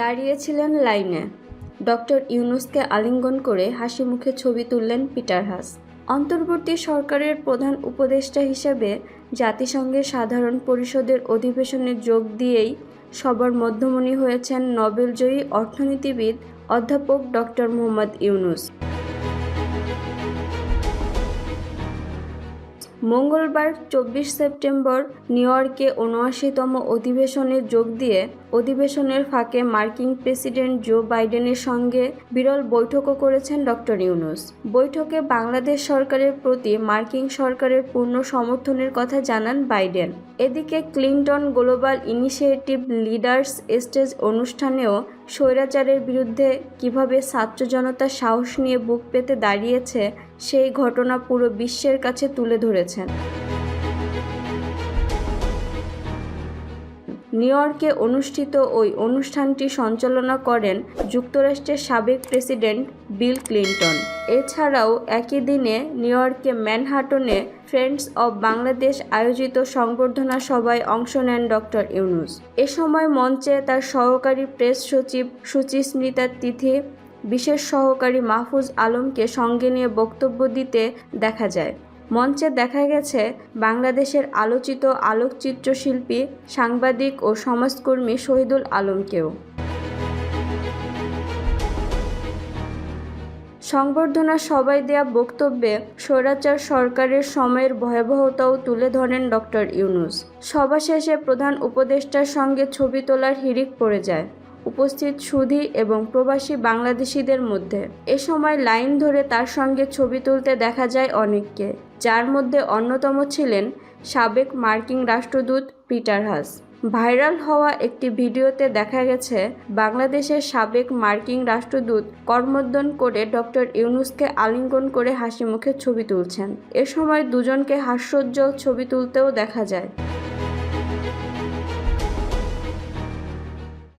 দাঁড়িয়েছিলেন লাইনে। ডক্টর ইউনুসকে আলিঙ্গন করে হাসি মুখে ছবি তুললেন পিটার হাস। অন্তর্বর্তী সরকারের প্রধান উপদেষ্টা হিসেবে জাতিসংঘের সাধারণ পরিষদের অধিবেশনে যোগ দিয়েই সবার মধ্যমণি হয়েছেন নোবেলজয়ী অর্থনীতিবিদ অধ্যাপক ডক্টর মোহাম্মদ ইউনুস। মঙ্গলবার চব্বিশ সেপ্টেম্বর নিউ ইয়র্কে উনআশিতম অধিবেশনে যোগ দিয়ে অধিবেশনের ফাঁকে মার্কিন প্রেসিডেন্ট জো বাইডেনের সঙ্গে বিরল বৈঠকও করেছেন ডক্টর ইউনুস। বৈঠকে বাংলাদেশ সরকারের প্রতি মার্কিন সরকারের পূর্ণ সমর্থনের কথা জানান বাইডেন। এদিকে Clinton Global Initiative leaders stage অনুষ্ঠানেও স্বৈরাচারের বিরুদ্ধে কীভাবে ছাত্র জনতা সাহস নিয়ে বুক পেতে দাঁড়িয়েছে, সেই ঘটনা পুরো বিশ্বের কাছে তুলে ধরেছেন। নিউ ইয়র্কে অনুষ্ঠিত ওই অনুষ্ঠানটি সঞ্চালনা করেন যুক্তরাষ্ট্রের সাবেক প্রেসিডেন্ট বিল ক্লিন্টন। এছাড়াও একই দিনে নিউ ইয়র্কে ম্যানহাটনে ফ্রেন্ডস অব বাংলাদেশ আয়োজিত সংবর্ধনা সভায় অংশ নেন ডক্টর ইউনুস। এ সময় মঞ্চে তার সহকারী প্রেস সচিব সুচিস্মিতা তিথি, বিশেষ সহকারী মাহফুজ আলমকে সঙ্গে নিয়ে বক্তব্য দিতে দেখা যায়। মঞ্চে দেখা গেছে বাংলাদেশের আলোচিত আলোকচিত্রশিল্পী, সাংবাদিক ও সমাজকর্মী শহীদুল আলমকেও। সংবর্ধনা সবাই দেয়া বক্তব্যে স্বৈরাচার সরকারের সময়ের ভয়াবহতাও তুলে ধরেন ডক্টর ইউনুস। সভা শেষে প্রধান উপদেষ্টার সঙ্গে ছবি তোলার হিড়িক পড়ে যায়। উপস্থিত সুধী এবং প্রবাসী বাংলাদেশিদের মধ্যে। এ সময় লাইন ধরে তার সঙ্গে ছবি তুলতে দেখা যায় অনেককে, যার মধ্যে অন্যতম ছিলেন সাবেক মার্কিন রাষ্ট্রদূত পিটার হাস। ভাইরাল হওয়া একটি ভিডিওতে দেখা গেছে, বাংলাদেশের সাবেক মার্কিন রাষ্ট্রদূত কর্মোদ্যন করে ডক্টর ইউনুসকে আলিঙ্গন করে হাসি মুখে ছবি তুলছেন। এ সময় দুজনকে হাস্যোজ্জ্বল ছবি তুলতেও দেখা যায়।